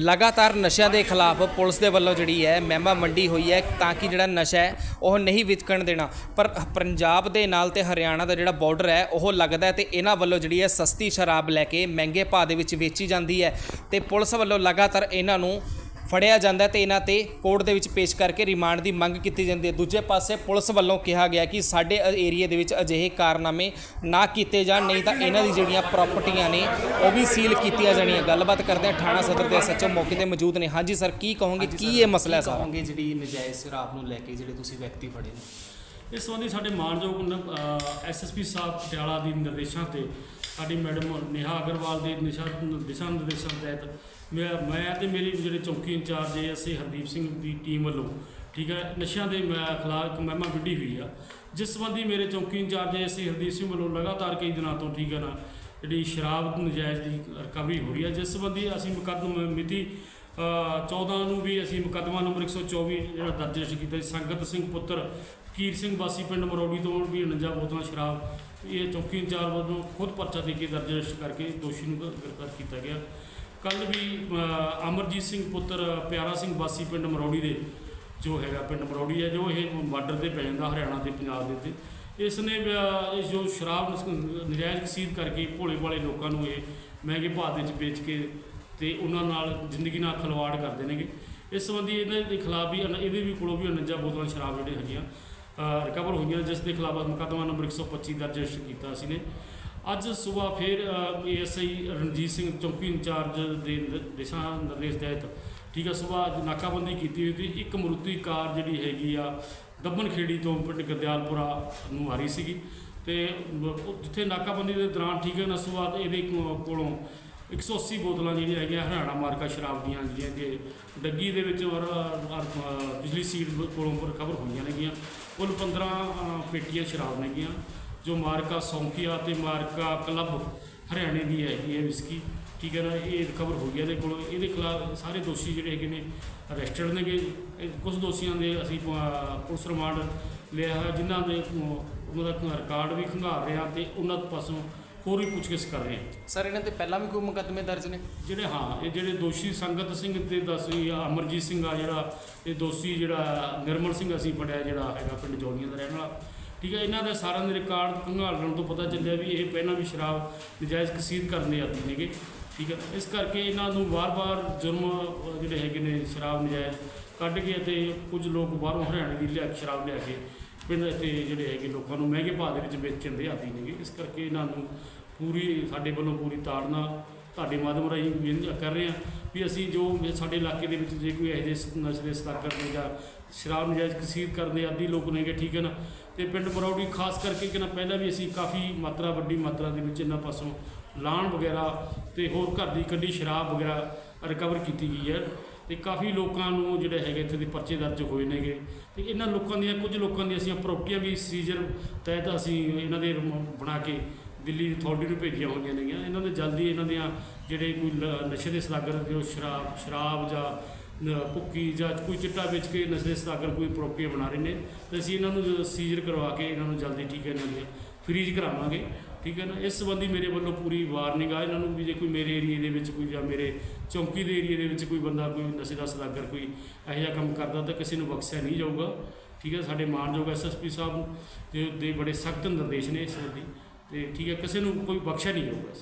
ਲਗਾਤਾਰ ਨਸ਼ਿਆਂ ਦੇ ਖਿਲਾਫ ਪੁਲਿਸ ਦੇ ਵੱਲੋਂ ਜਿਹੜੀ ਹੈ ਮਹਿਮਾ ਮੰਡੀ ਹੋਈ ਹੈ ਤਾਂ ਕਿ ਜਿਹੜਾ ਨਸ਼ਾ ਹੈ, ਉਹ ਨਹੀਂ ਵਿਤਕਣ ਦੇਣਾ। ਪਰ ਪੰਜਾਬ ਦੇ ਨਾਲ ਤੇ ਹਰਿਆਣਾ ਦਾ ਜਿਹੜਾ ਬਾਰਡਰ ਹੈ, ਉਹ ਲੱਗਦਾ ਹੈ ਤੇ ਇਹਨਾਂ ਵੱਲੋਂ ਜਿਹੜੀ ਹੈ ਸਸਤੀ ਸ਼ਰਾਬ ਲੈ ਕੇ ਮਹਿੰਗੇ ਭਾਅ ਦੇ ਵਿੱਚ ਵੇਚੀ ਜਾਂਦੀ ਹੈ ਤੇ ਪੁਲਿਸ ਵੱਲੋਂ ਲਗਾਤਾਰ ਇਹਨਾਂ ਨੂੰ ਫੜਿਆ ਜਾਂਦਾ ਤੇ ਇਹਨਾਂ ਤੇ ਕੋਰਟ ਦੇ ਵਿੱਚ ਪੇਸ਼ ਕਰਕੇ ਰਿਮਾਂਡ ਦੀ ਮੰਗ ਕੀਤੀ ਜਾਂਦੀ ਹੈ। ਦੂਜੇ ਪਾਸੇ ਪੁਲਿਸ ਵੱਲੋਂ ਕਿਹਾ ਗਿਆ ਕਿ ਸਾਡੇ ਏਰੀਆ ਦੇ ਵਿੱਚ ਅਜਿਹੇ ਕਾਰਨਾਮੇ ਨਾ ਕੀਤੇ ਜਾਣ ਨਹੀਂ ਤਾਂ ਇਹਨਾਂ ਦੀ ਜਿਹੜੀਆਂ ਪ੍ਰਾਪਰਟੀਆਂ ਨੇ ਉਹ ਵੀ ਸੀਲ ਕੀਤੀਆਂ ਜਾਣੀਆਂ। ਗੱਲਬਾਤ ਕਰਦੇ ਹਾਂ ਥਾਣਾ ਸਦਰ ਦੇ ਐਸਐਚਓ ਮੌਕੇ ਤੇ ਮੌਜੂਦ ਨੇ। ਹਾਂਜੀ ਸਰ ਕੀ ਕਹੋਗੇ? ਕੀ ਇਹ ਮਸਲਾ ਹੈ ਸਾਰਾ? ਕਹੋਗੇ ਜਿਹੜੀ ਨਜਾਇਜ਼ ਸ਼ਰਾਬ ਨੂੰ ਲੈ ਕੇ ਜਿਹੜੇ ਤੁਸੀਂ ਵਿਅਕਤੀ ਫੜੇ ਨੇ? ਇਸ ਸੰਬੰਧੀ ਸਾਡੇ ਮਾਨਯੋਗ ਐਸਐਸਪੀ ਸਾਹਿਬ ਪਟਿਆਲਾ ਦੀ ਨਿਰਦੇਸ਼ਾਂ ਤੇ ਸਾਡੀ ਮੈਡਮ ਨੇਹਾ ਅਗਰਵਾਲ ਦੇ ਨਿਸ਼ਾ ਦਿਸ਼ਾ ਨਿਰਦੇਸ਼ਾਂ ਤਹਿਤ ਮੈਂ ਮੈਂ ਤੇ ਮੇਰੀ ਜਿਹੜੇ ਚੌਕੀ ਇੰਚਾਰਜ ਹੈ, ਅਸੀਂ ਹਰਦੀਪ ਸਿੰਘ ਦੀ ਟੀਮ ਵੱਲੋਂ, ਠੀਕ ਹੈ, ਨਸ਼ਿਆਂ ਦੇ ਮੈਂ ਖਿਲਾਫ ਮਹਿਮਾ ਵਿੱਢੀ ਹੋਈ ਆ। ਜਿਸ ਸੰਬੰਧੀ ਮੇਰੇ ਚੌਕੀ ਇੰਚਾਰਜ ਹੈ, ਅਸੀਂ ਹਰਦੀਪ ਸਿੰਘ ਵੱਲੋਂ ਲਗਾਤਾਰ ਕਈ ਦਿਨਾਂ ਤੋਂ, ਠੀਕ ਹੈ ਨਾ, ਜਿਹੜੀ ਸ਼ਰਾਬ ਨਜਾਇਜ਼ ਦੀ ਰਿਕਵਰੀ ਹੋ ਰਹੀ ਹੈ ਜਿਸ ਸੰਬੰਧੀ ਅਸੀਂ ਮੁਕੱਦਮਾ ਮਿਤੀ 14 ਨੂੰ ਵੀ ਅਸੀਂ ਮੁਕੱਦਮਾ ਨੰਬਰ 124 ਜਿਹੜਾ ਦਰਜ ਰਜਿਸਟਰ ਕੀਤਾ ਸੀ, ਸੰਗਤ ਸਿੰਘ ਪੁੱਤਰ ਕੀਰ ਸਿੰਘ ਵਾਸੀ ਪਿੰਡ ਮਰੋੜੀ ਤੋਂ ਵੀ 49 ਬੋਤਲਾਂ ਸ਼ਰਾਬ, ਇਹ ਚੌਕੀ ਇੰਚਾਰਜ ਵੱਲੋਂ ਖੁਦ ਪਰਚਾ ਦੇ ਕੇ ਦਰਜ ਰਜਿਸਟਰ ਕਰਕੇ ਦੋਸ਼ੀ ਨੂੰ ਗ- ਗ੍ਰਿਫਤਾਰ ਕੀਤਾ ਗਿਆ। ਕੱਲ ਵੀ ਅਮਰਜੀਤ ਸਿੰਘ ਪੁੱਤਰ ਪਿਆਰਾ ਸਿੰਘ ਵਾਸੀ ਪਿੰਡ ਮਰੋੜੀ ਦੇ ਜੋ ਹੈਗਾ ਪਿੰਡ ਮਰੋੜੀ ਹੈ, ਜੋ ਇਹ ਬਾਰਡਰ ਤੇ ਪੈ ਜਾਂਦਾ, ਹਰਿਆਣਾ ਤੇ ਪੰਜਾਬ ਦੇ ਉੱਤੇ। ਇਸ ਨੇ ਇਸ ਜੋ ਸ਼ਰਾਬ ਨਸ- ਨਜਾਇਜ਼ ਕਸੀਦ ਕਰਕੇ ਭੋਲੇ ਭਾਲੇ ਲੋਕਾਂ ਨੂੰ ਇਹ ਮਹਿੰਗੇ ਭਾਅ ਦੇ ਵਿੱਚ ਵੇਚ ਕੇ ਤੇ ਉਹਨਾਂ ਨਾਲ ਜ਼ਿੰਦਗੀ ਨਾਲ ਖਿਲਵਾੜ ਕਰਦੇ ਨੇਗੇ। ਇਸ ਸੰਬੰਧੀ ਇਹਨਾਂ ਦੇ ਖਿਲਾਫ ਵੀ ਅਨ- ਇਹਦੇ ਵੀ ਕੋਲੋਂ ਵੀ 49 ਬੋਤਲਾਂ ਸ਼ਰਾਬ ਜਿਹੜੇ ਹੈਗੀਆਂ ਰਿਕਵਰ ਹੋਈਆਂ, ਜਿਸ ਦੇ ਖਿਲਾਫ ਮੁਕੱਦਮਾ ਨੰਬਰ 125 ਦਰਜ ਰਜਿਸਟਰ ਕੀਤਾ ਸੀ ਨੇ। ਅੱਜ ਸਵੇਰ ਫਿਰ ਏਐਸਆਈ ਰਣਜੀਤ ਸਿੰਘ ਚੌਕੀ ਇੰਚਾਰਜ ਦੇ ਨ- ਦਿਸ਼ਾ ਨਿਰਦੇਸ਼ ਤਹਿਤ, ਠੀਕ ਆ, ਸਵੇਰ ਨਾਕਾਬੰਦੀ ਕੀਤੀ ਹੋਈ ਸੀ ਇੱਕ ਮਰੂਤੀ ਕਾਰ ਜਿਹੜੀ ਹੈਗੀ ਆ ਦੱਬਨ ਖੇੜੀ ਤੋਂ ਪਿੰਡ ਗਰਦਿਆਲਪੁਰਾ ਨੂੰ ਆ ਰਹੀ ਸੀਗੀ। ਤੇ ਜਿੱਥੇ ਨਾਕਾਬੰਦੀ ਦੇ ਦੌਰਾਨ ਠੀਕ ਹੈ ਨਾ ਸਵੇਰ ਇਹਦੇ ਕੋਲੋਂ 180 ਬੋਤਲਾਂ ਜਿਹੜੀਆਂ ਹੈਗੀਆਂ ਹਰਿਆਣਾ ਮਾਰਕਾ ਸ਼ਰਾਬ ਦੀਆਂ ਜਿਹੜੀਆਂ ਕਿ ਡੱਗੀ ਦੇ ਵਿੱਚ ਔਰ ਬਿਜਲੀ ਅ, ਸੀਟ ਕੋਲੋਂ ਰਿਕਵਰ ਹੋਈਆਂ ਨੇਗੀਆਂ। ਕੁੱਲ 15 ਪੇਟੀਆਂ ਸ਼ਰਾਬ ਨੇਗੀਆਂ ਜੋ ਮਾਰਕਾ ਸੌਂਕੀਆ ਤੇ ਮਾਰਕਾ ਕਲੱਬ ਹਰਿਆਣੇ ਦੀ ਹੈਗੀ ਹੈ ਵਿਸਕੀ। ਠੀਕ ਹੈ ਨਾ ਇਹ ਰਿਕਵਰ ਹੋ ਗਿਆ ਇਹਦੇ ਕੋਲ। ਇਹਦੇ ਖਿਲਾਫ ਸਾਰੇ ਦੋਸ਼ੀ ਜਿਹੜੇ ਹੈਗੇ ਨੇ ਅਰੈਸਟਡ ਨੇਗੇ। ਇਹ ਕੁਝ ਦੋਸ਼ੀਆਂ ਦੇ ਅਸੀਂ ਪੁਲਿਸ ਰਿਮਾਂਡ ਲਿਆ ਹੈ ਜਿਨ੍ਹਾਂ ਦੇ ਉਹਨਾਂ ਦਾ ਰਿਕਾਰਡ ਵੀ ਖੰਗਾਰ ਰਿਹਾ ਤੇ ਉਹਨਾਂ ਪਾਸੋਂ ਹੋਰ ਵੀ ਪੁੱਛਗਿੱਛ ਕਰ ਰਹੇ ਹਾਂ। ਸਰ ਇਹਨਾਂ ਤੇ ਪਹਿਲਾਂ ਵੀ ਕੋਈ ਮੁਕੱਦਮੇ ਦਰਜ ਨੇ? ਜਿਹੜੇ ਹਾਂ ਇਹ ਜਿਹੜੇ ਦੋਸ਼ੀ ਸੰਗਤ ਸਿੰਘ ਤੇ ਦਸੀ ਆ ਅਮਰਜੀਤ ਸਿੰਘ ਆ ਜਿਹੜਾ ਇਹ ਦੋਸ਼ੀ ਜਿਹੜਾ ਨਿਰਮਲ ਸਿੰਘ ਅਸੀਂ ਫੜਿਆ ਜਿਹੜਾ ਹੈਗਾ ਪਿੰਡ ਜੋਗੀਆਂ ਦਾ ਰਹਿਣ ਵਾਲਾ। ਠੀਕ ਹੈ ਇਹਨਾਂ ਦੇ ਸਾਰਿਆਂ ਦੇ ਰਿਕਾਰਡ ਖੰਗਾਲਣ ਤੋਂ ਪਤਾ ਚੱਲਿਆ ਵੀ ਇਹ ਪਹਿਲਾਂ ਵੀ ਸ਼ਰਾਬ ਨਜਾਇਜ਼ ਕਸੀਦ ਕਰਨ ਦੇ ਆਦੀ ਨੇਗੇ। ਠੀਕ ਹੈ ਇਸ ਕਰਕੇ ਇਹਨਾਂ ਨੂੰ ਵਾਰ-ਵਾਰ ਜੁਰਮ ਜਿਹੜੇ ਹੈਗੇ ਨੇ ਸ਼ਰਾਬ ਨਜਾਇਜ਼ ਕੱਢ ਕੇ ਤੇ ਕੁਝ ਲੋਕ ਬਾਹਰੋਂ ਹਰਿਆਣੇ ਦੀ ਲਿਆ ਸ਼ਰਾਬ ਲਿਆ ਕੇ ਪਿੰਡ ਇੱਥੇ ਜਿਹੜੇ ਹੈਗੇ ਲੋਕਾਂ ਨੂੰ ਮਹਿੰਗੇ ਭਾਅ ਦੇ ਵਿੱਚ ਵੇਚਣ ਦੇ ਆਦੀ ਨੇਗੇ। ਇਸ ਕਰਕੇ ਇਹਨਾਂ ਨੂੰ ਪੂਰੀ ਸਾਡੇ ਵੱਲੋਂ ਪੂਰੀ ਤਾੜਨਾ ਤੁਹਾਡੇ ਮਾਧਿਅਮ ਰਾਹੀਂ ਬੇਨਤੀ ਕਰ ਰਹੇ ਹਾਂ ਵੀ ਅਸੀਂ ਜੋ ਸਾਡੇ ਇਲਾਕੇ ਦੇ ਵਿੱਚ ਜੇ ਕੋਈ ਇਹੋ ਜਿਹੇ ਸ- ਨਸ਼ੇ ਦੇ ਸਤਾਕਰ ਨੇ ਜਾਂ ਸ਼ਰਾਬ ਨਜਾਇਜ਼ ਕਸੀਦ ਕਰਦੇ ਆਦੀ ਲੋਕ ਨੇਗੇ, ਠੀਕ ਹੈ ਨਾ? ਤੇ ਪਿੰਡ ਮਰੌੜੀ ਖਾਸ ਕਰਕੇ ਕਿ ਨਾ ਪਹਿਲਾਂ ਵੀ ਅਸੀਂ ਕਾਫੀ ਮਾਤਰਾ, ਵੱਡੀ ਮਾਤਰਾ ਦੇ ਵਿੱਚ ਇਹਨਾਂ ਪਾਸੋਂ ਲਾਣ ਵਗੈਰਾ ਤੇ ਹੋਰ ਘਰ ਦੀ ਕੱਢੀ ਸ਼ਰਾਬ ਵਗੈਰਾ ਰਿਕਵਰ ਕੀਤੀ ਗਈ ਹੈ। ਤੇ ਕਾਫੀ ਲੋਕਾਂ ਨੂੰ ਜਿਹੜੇ ਹੈਗੇ ਇੱਥੇ ਦੇ ਪਰਚੇ ਦਰਜ ਹੋਏ ਨੇਗੇ। ਤੇ ਇਹਨਾਂ ਲੋਕਾਂ ਦੀਆਂ, ਕੁਝ ਲੋਕਾਂ ਦੀਆਂ ਅਸੀਂ ਪ੍ਰਾਪਰਟੀਆਂ ਵੀ ਸੀਜ਼ਰ ਤਹਿਤ ਅਸੀਂ ਇਹਨਾਂ ਦੇ ਬਣਾ ਕੇ ਦਿੱਲੀ ਅਥਾਰਟੀ ਨੂੰ ਭੇਜੀਆਂ ਹੋਈਆਂ ਨੇਗੀਆਂ। ਇਹਨਾਂ ਦੇ ਜਲਦੀ ਇਹਨਾਂ ਦੀਆਂ ਜਿਹੜੇ ਕੋਈ ਲ- ਨਸ਼ੇ ਦੇ ਸਲਾਗਰ ਜੋ ਸ਼ਰਾਬ ਸ਼ਰਾਬ ਜਾਂ ਭੁੱਕੀ ਜਾਂ ਕੋਈ ਚਿੱਟਾ ਵੇਚ ਕੇ ਨਸ਼ੇ ਦੇ ਸਲਾਗਰ ਕੋਈ ਪ੍ਰਾਪਰਟੀਆਂ ਬਣਾ ਰਹੇ ਨੇ। ਤੇ ਅਸੀਂ ਇਹਨਾਂ ਨੂੰ ਸੀਜ਼ਰ ਕਰਵਾ ਕੇ ਇਹਨਾਂ ਨੂੰ ਜਲਦੀ ਠੀਕ ਹੈ ਇਹਨਾਂ ਦੀਆਂ ਫ੍ਰੀਜ਼ ਕਰਾਵਾਂਗੇ। ਠੀਕ ਹੈ ਨਾ, ਇਸ ਸੰਬੰਧੀ ਮੇਰੇ ਵੱਲੋਂ ਪੂਰੀ ਵਾਰਨਿੰਗ ਆ ਇਹਨਾਂ ਨੂੰ ਵੀ ਜੇ ਕੋਈ ਮੇਰੇ ਏਰੀਏ ਦੇ ਵਿੱਚ ਕੋਈ ਜਾਂ ਮੇਰੇ ਚੌਂਕੀ ਦੇ ਏਰੀਏ ਦੇ ਵਿੱਚ ਕੋਈ ਬੰਦਾ, ਕੋਈ ਨਸ਼ੇ ਦਾ ਸਦਾਗਰ ਕੋਈ ਇਹੋ ਜਿਹਾ ਕੰਮ ਕਰਦਾ ਤਾਂ ਕਿਸੇ ਨੂੰ ਬਖਸ਼ਿਆ ਨਹੀਂ ਜਾਊਗਾ। ਠੀਕ ਹੈ, ਸਾਡੇ ਮਾਨਯੋਗ ਐਸਐਸਪੀ ਸਾਹਿਬ ਦੇ ਦੇ ਬੜੇ ਸਖਤ ਨਿਰਦੇਸ਼ ਨੇ ਇਸ ਸੰਬੰਧੀ ਤੇ ਠੀਕ ਹੈ, ਕਿਸੇ ਨੂੰ ਕੋਈ ਬਖਸ਼ਿਆ ਨਹੀਂ ਜਾਊਗਾ